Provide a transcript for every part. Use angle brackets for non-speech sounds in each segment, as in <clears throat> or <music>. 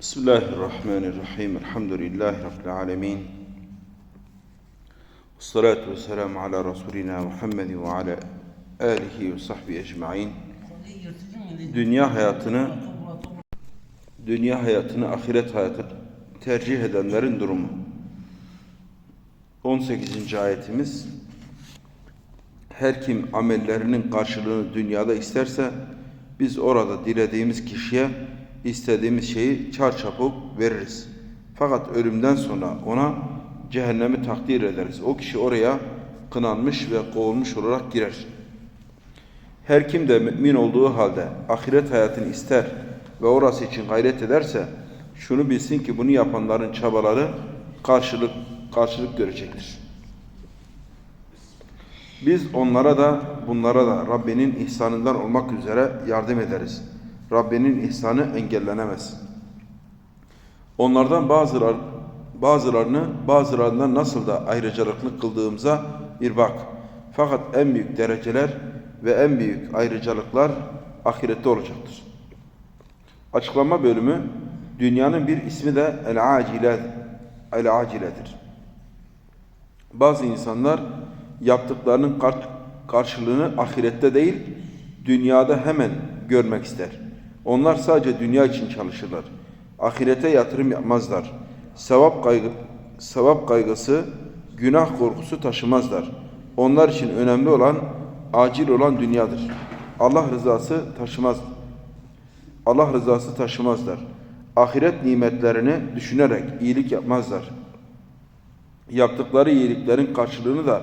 Bismillahirrahmanirrahim. Elhamdülillahi Rabbil alemin. Salatu ve selamu ala Resulina Muhammedin ve ala alihi ve sahbihi ecma'in. Dünya hayatını dünya hayatını ahiret hayatı tercih edenlerin durumu. 18. ayetimiz her kim amellerinin karşılığını dünyada isterse biz orada dilediğimiz kişiye istediğimiz şeyi çarçabuk veririz. Fakat ölümden sonra ona cehennemi takdir ederiz. O kişi oraya kınanmış ve kovulmuş olarak girer. Her kim de mümin olduğu halde ahiret hayatını ister ve orası için gayret ederse şunu bilsin ki bunu yapanların çabaları karşılık karşılık görecektir. Biz onlara da bunlara da Rabbinin ihsanından olmak üzere yardım ederiz. Rabbinin ihsanı engellenemez. Onlardan bazılar, bazılarını bazılarından nasıl da ayrıcalıklı kıldığımıza bir bak. Fakat en büyük dereceler ve en büyük ayrıcalıklar ahirette olacaktır. Açıklama bölümü dünyanın bir ismi de el-acile el-aciledir. Bazı insanlar yaptıklarının karşılığını ahirette değil, dünyada hemen görmek ister. Onlar sadece dünya için çalışırlar. Ahirete yatırım yapmazlar. Sevap kaygı, sevap kaygısı, günah korkusu taşımazlar. Onlar için önemli olan, acil olan dünyadır. Allah rızası taşımaz. Allah rızası taşımazlar. Ahiret nimetlerini düşünerek iyilik yapmazlar. Yaptıkları iyiliklerin karşılığını da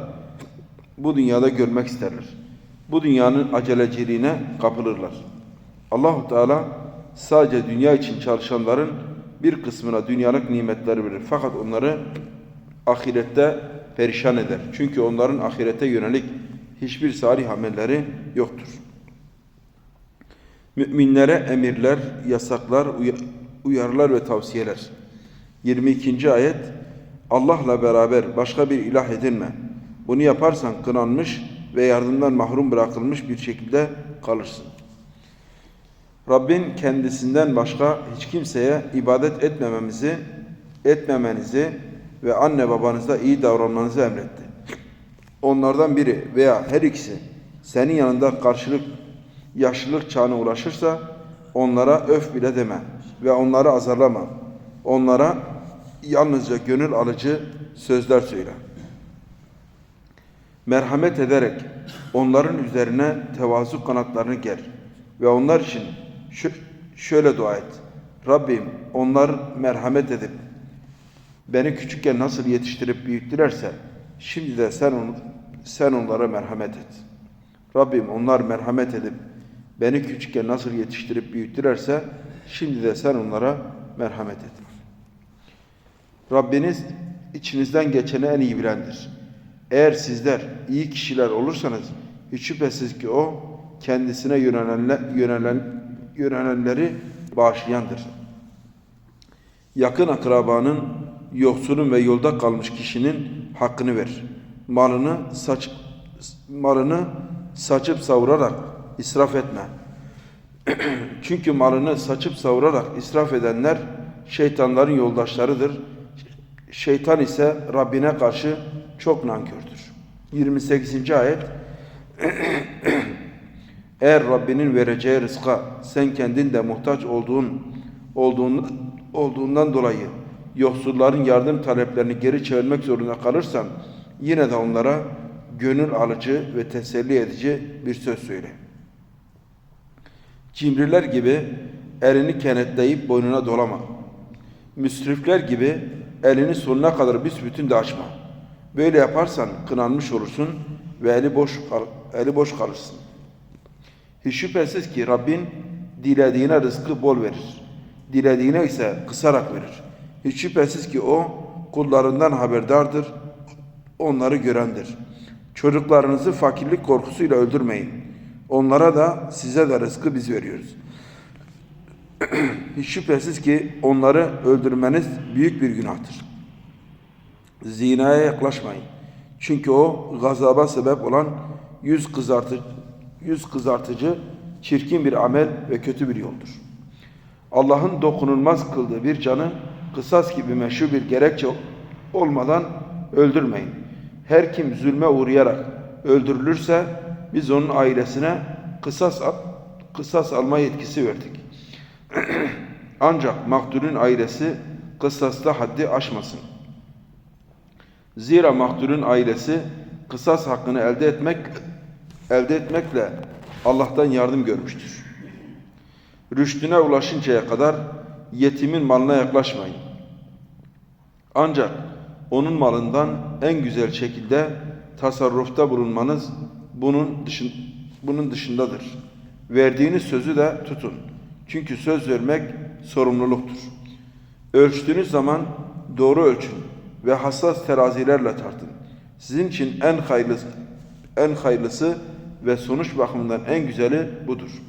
bu dünyada görmek isterler. Bu dünyanın aceleciliğine kapılırlar. Allahu Teala sadece dünya için çalışanların bir kısmına dünyalık nimetleri verir. Fakat onları ahirette perişan eder. Çünkü onların ahirete yönelik hiçbir salih amelleri yoktur. Müminlere emirler, yasaklar, uyarılar ve tavsiyeler. 22. ayet Allah'la beraber başka bir ilah edinme. Bunu yaparsan kınanmış ve yardımdan mahrum bırakılmış bir şekilde kalırsın. Rabbin kendisinden başka hiç kimseye ibadet etmememizi, etmemenizi ve anne babanızda iyi davranmanızı emretti. Onlardan biri veya her ikisi senin yanında karşılık yaşlılık çağına ulaşırsa onlara öf bile deme ve onları azarlama. Onlara yalnızca gönül alıcı sözler söyle. Merhamet ederek onların üzerine tevazu kanatlarını ger ve onlar için şöyle dua et. Rabbim onlar merhamet edip beni küçükken nasıl yetiştirip büyüttülerse şimdi de sen onu, sen onlara merhamet et. Rabbim onlar merhamet edip beni küçükken nasıl yetiştirip büyüttülerse şimdi de sen onlara merhamet et. Rabbiniz içinizden geçeni en iyi bilendir. Eğer sizler iyi kişiler olursanız hiç şüphesiz ki o kendisine yönelenler, yönelen, yönelenleri bağışlayandır. Yakın akrabanın, yoksulun ve yolda kalmış kişinin hakkını ver. Malını saç malını saçıp savurarak israf etme. <clears throat> Çünkü malını saçıp savurarak israf edenler şeytanların yoldaşlarıdır. Şeytan ise Rabbine karşı çok nankördür. 28. ayet <clears throat> Eğer Rabbinin vereceği rızka sen kendin de muhtaç olduğun olduğun olduğundan dolayı yoksulların yardım taleplerini geri çevirmek zorunda kalırsan yine de onlara gönül alıcı ve teselli edici bir söz söyle. Cimriler gibi elini kenetleyip boynuna dolama. Müsrifler gibi elini sonuna kadar büsbütün de açma. Böyle yaparsan kınanmış olursun ve eli boş eli boş kalırsın. Hiç şüphesiz ki Rabbin dilediğine rızkı bol verir. Dilediğine ise kısarak verir. Hiç şüphesiz ki o kullarından haberdardır, onları görendir. Çocuklarınızı fakirlik korkusuyla öldürmeyin. Onlara da size de rızkı biz veriyoruz. <clears throat> Hiç şüphesiz ki onları öldürmeniz büyük bir günahtır. Zinaya yaklaşmayın. Çünkü o gazaba sebep olan yüz kızartıcı, yüz kızartıcı, çirkin bir amel ve kötü bir yoldur. Allah'ın dokunulmaz kıldığı bir canı kısas gibi meşru bir gerekçe olmadan öldürmeyin. Her kim zulme uğrayarak öldürülürse biz onun ailesine kısas, al- kısas alma yetkisi verdik. <clears throat> Ancak maktulün ailesi kısasta haddi aşmasın. Zira maktulün ailesi kısas hakkını elde etmek elde etmekle Allah'tan yardım görmüştür. Rüştüne ulaşıncaya kadar yetimin malına yaklaşmayın. Ancak onun malından en güzel şekilde tasarrufta bulunmanız bunun dışın, bunun dışındadır. Verdiğiniz sözü de tutun. Çünkü söz vermek sorumluluktur. Ölçtüğünüz zaman doğru ölçün ve hassas terazilerle tartın. Sizin için en hayırlısı, en hayırlısı ve sonuç bakımından en güzeli budur.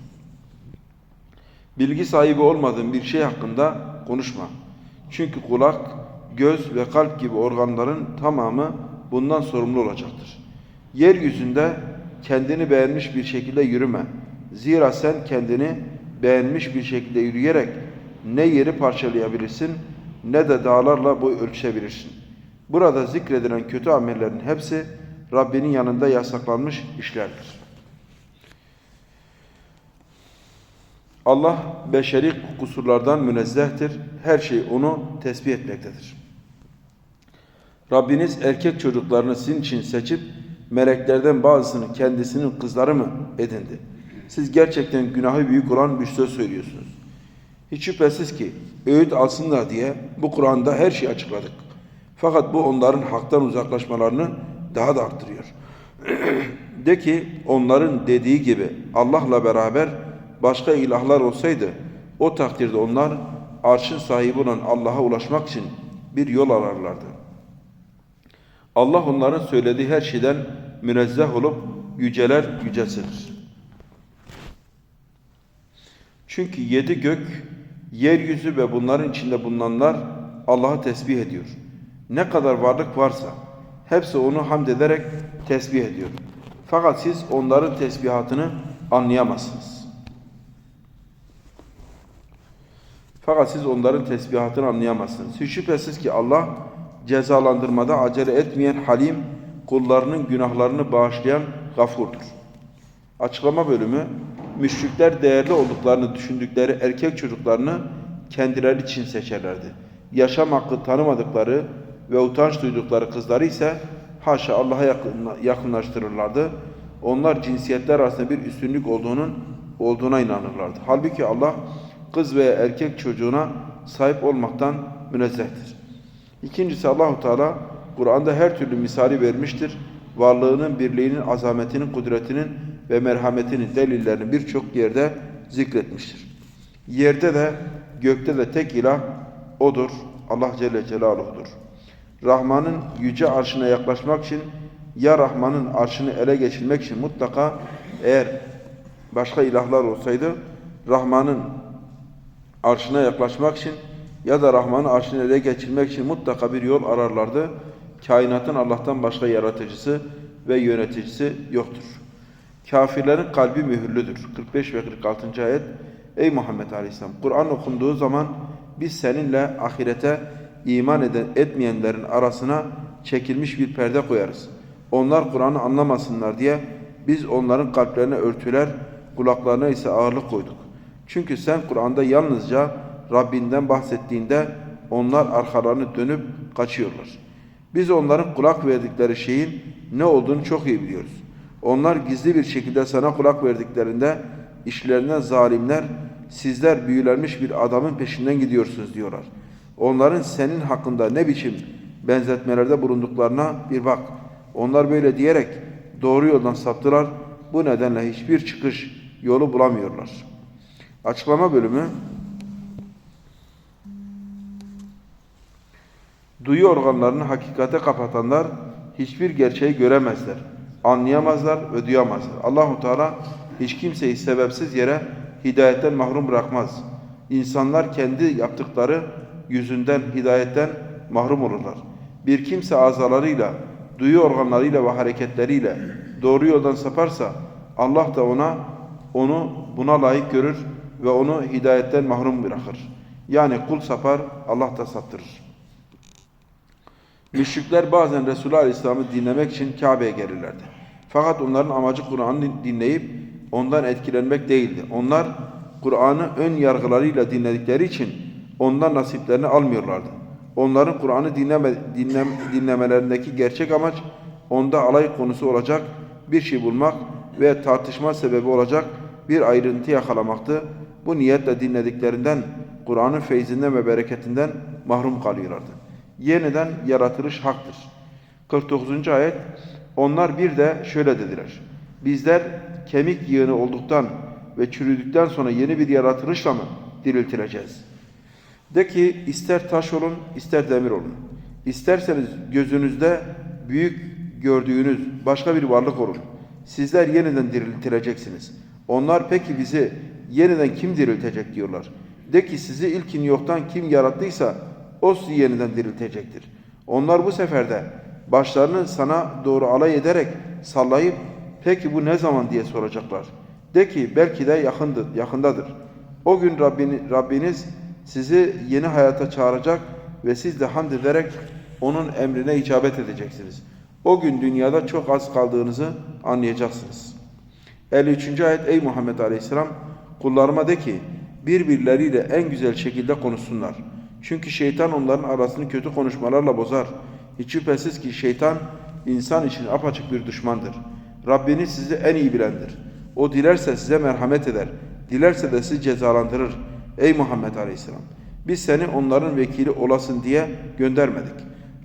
Bilgi sahibi olmadığın bir şey hakkında konuşma. Çünkü kulak, göz ve kalp gibi organların tamamı bundan sorumlu olacaktır. Yeryüzünde kendini beğenmiş bir şekilde yürüme. Zira sen kendini beğenmiş bir şekilde yürüyerek ne yeri parçalayabilirsin ne de dağlarla boy ölçebilirsin. Burada zikredilen kötü amellerin hepsi Rabbinin yanında yasaklanmış işlerdir. Allah beşeri kusurlardan münezzehtir. Her şey onu tesbih etmektedir. Rabbiniz erkek çocuklarını sizin için seçip meleklerden bazısını kendisinin kızları mı edindi? Siz gerçekten günahı büyük olan bir söz söylüyorsunuz. Hiç şüphesiz ki öğüt alsınlar diye bu Kur'an'da her şeyi açıkladık. Fakat bu onların haktan uzaklaşmalarını daha da arttırıyor. <clears throat> De ki onların dediği gibi Allah'la beraber başka ilahlar olsaydı o takdirde onlar arşın sahibi olan Allah'a ulaşmak için bir yol ararlardı. Allah onların söylediği her şeyden münezzeh olup yüceler yücesidir. Çünkü yedi gök, yeryüzü ve bunların içinde bulunanlar Allah'ı tesbih ediyor. Ne kadar varlık varsa hepsi onu hamd ederek tesbih ediyor. Fakat siz onların tesbihatını anlayamazsınız. Fakat siz onların tesbihatını anlayamazsınız. Hiç şüphesiz ki Allah cezalandırmada acele etmeyen halim, kullarının günahlarını bağışlayan gafurdur. Açıklama bölümü, müşrikler değerli olduklarını düşündükleri erkek çocuklarını kendileri için seçerlerdi. Yaşam hakkı tanımadıkları ve utanç duydukları kızları ise haşa Allah'a yakın- yakınlaştırırlardı. Onlar cinsiyetler arasında bir üstünlük olduğunun olduğuna inanırlardı. Halbuki Allah kız veya erkek çocuğuna sahip olmaktan münezzehtir. İkincisi Allahu Teala Kur'an'da her türlü misali vermiştir. Varlığının, birliğinin, azametinin, kudretinin ve merhametinin delillerini birçok yerde zikretmiştir. Yerde de gökte de tek ilah odur. Allah Celle Celaluhu'dur. Rahman'ın yüce arşına yaklaşmak için ya Rahman'ın arşını ele geçirmek için mutlaka eğer başka ilahlar olsaydı Rahman'ın arşına yaklaşmak için ya da Rahman'ın arşını ele geçirmek için mutlaka bir yol ararlardı. Kainatın Allah'tan başka yaratıcısı ve yöneticisi yoktur. Kafirlerin kalbi mühürlüdür. 45 ve 46. ayet Ey Muhammed Aleyhisselam Kur'an okunduğu zaman biz seninle ahirete iman eden etmeyenlerin arasına çekilmiş bir perde koyarız. Onlar Kur'an'ı anlamasınlar diye biz onların kalplerine örtüler, kulaklarına ise ağırlık koyduk. Çünkü sen Kur'an'da yalnızca Rabbinden bahsettiğinde onlar arkalarını dönüp kaçıyorlar. Biz onların kulak verdikleri şeyin ne olduğunu çok iyi biliyoruz. Onlar gizli bir şekilde sana kulak verdiklerinde işlerinden zalimler sizler büyülenmiş bir adamın peşinden gidiyorsunuz diyorlar. Onların senin hakkında ne biçim benzetmelerde bulunduklarına bir bak. Onlar böyle diyerek doğru yoldan saptılar. Bu nedenle hiçbir çıkış yolu bulamıyorlar. Açıklama bölümü Duyu organlarını hakikate kapatanlar hiçbir gerçeği göremezler, anlayamazlar ve duyamazlar. Allahu Teala hiç kimseyi sebepsiz yere hidayetten mahrum bırakmaz. İnsanlar kendi yaptıkları yüzünden hidayetten mahrum olurlar. Bir kimse azalarıyla, duyu organlarıyla ve hareketleriyle doğru yoldan saparsa Allah da ona onu buna layık görür ve onu hidayetten mahrum bırakır. Yani kul sapar, Allah da saptırır. Müşrikler bazen Resulullah Aleyhisselam'ı dinlemek için Kabe'ye gelirlerdi. Fakat onların amacı Kur'an'ı dinleyip ondan etkilenmek değildi. Onlar Kur'an'ı ön yargılarıyla dinledikleri için ondan nasiplerini almıyorlardı. Onların Kur'an'ı dinleme, dinlem, dinlemelerindeki gerçek amaç onda alay konusu olacak bir şey bulmak ve tartışma sebebi olacak bir ayrıntı yakalamaktı. Bu niyetle dinlediklerinden Kur'an'ın feyzinden ve bereketinden mahrum kalıyorlardı. Yeniden yaratılış haktır. 49. ayet Onlar bir de şöyle dediler. Bizler kemik yığını olduktan ve çürüdükten sonra yeni bir yaratılışla mı diriltileceğiz? De ki ister taş olun ister demir olun. İsterseniz gözünüzde büyük gördüğünüz başka bir varlık olun. Sizler yeniden diriltileceksiniz. Onlar peki bizi yeniden kim diriltecek diyorlar. De ki sizi ilkin yoktan kim yarattıysa o sizi yeniden diriltecektir. Onlar bu sefer de başlarını sana doğru alay ederek sallayıp peki bu ne zaman diye soracaklar. De ki belki de yakındır, yakındadır. O gün Rabbini, Rabbiniz sizi yeni hayata çağıracak ve siz de hamd ederek onun emrine icabet edeceksiniz. O gün dünyada çok az kaldığınızı anlayacaksınız. 53. ayet Ey Muhammed Aleyhisselam kullarıma de ki birbirleriyle en güzel şekilde konuşsunlar. Çünkü şeytan onların arasını kötü konuşmalarla bozar. Hiç şüphesiz ki şeytan insan için apaçık bir düşmandır. Rabbiniz sizi en iyi bilendir. O dilerse size merhamet eder. Dilerse de sizi cezalandırır. Ey Muhammed Aleyhisselam biz seni onların vekili olasın diye göndermedik.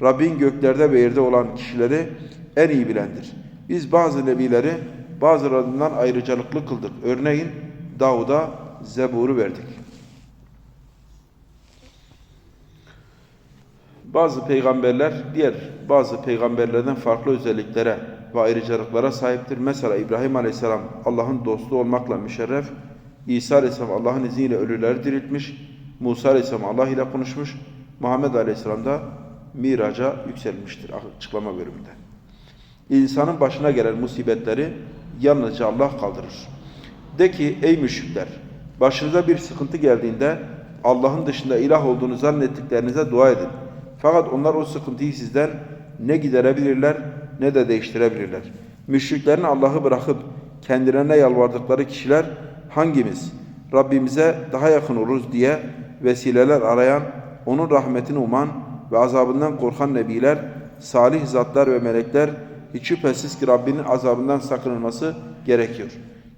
Rabbin göklerde ve yerde olan kişileri en iyi bilendir. Biz bazı nebileri bazılarından ayrıcalıklı kıldık. Örneğin Davud'a Zebur'u verdik. Bazı peygamberler diğer bazı peygamberlerden farklı özelliklere ve ayrıcalıklara sahiptir. Mesela İbrahim Aleyhisselam Allah'ın dostu olmakla müşerref, İsa Aleyhisselam Allah'ın izniyle ölüleri diriltmiş, Musa Aleyhisselam Allah ile konuşmuş, Muhammed Aleyhisselam da miraca yükselmiştir açıklama bölümünde. İnsanın başına gelen musibetleri yalnızca Allah kaldırır. De ki ey müşrikler başınıza bir sıkıntı geldiğinde Allah'ın dışında ilah olduğunu zannettiklerinize dua edin. Fakat onlar o sıkıntıyı sizden ne giderebilirler ne de değiştirebilirler. Müşriklerin Allah'ı bırakıp kendilerine yalvardıkları kişiler hangimiz Rabbimize daha yakın oluruz diye vesileler arayan, onun rahmetini uman ve azabından korkan nebiler, salih zatlar ve melekler hiç şüphesiz ki Rabbinin azabından sakınılması gerekiyor.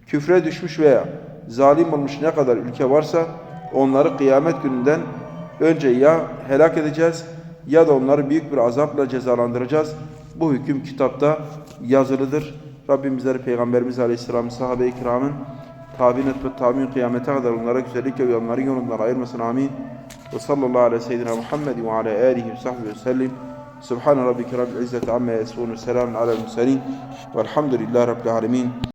Küfre düşmüş veya zalim olmuş ne kadar ülke varsa onları kıyamet gününden önce ya helak edeceğiz ya da onları büyük bir azapla cezalandıracağız. Bu hüküm kitapta yazılıdır. Rabbim bizleri Peygamberimiz Aleyhisselam, sahabe-i kiramın tabi'in et ve tabi'in kıyamete kadar onlara güzellikle uyanların yolundan ayırmasın. Amin. Ve sallallahu aleyhi ve seyyidina Muhammed ve ala alihi ve sahbihi ve sellim. Subhan rabbike rabbil izzeti amma yasifun ve selamun alel murselin. Velhamdülillahi rabbil alemin.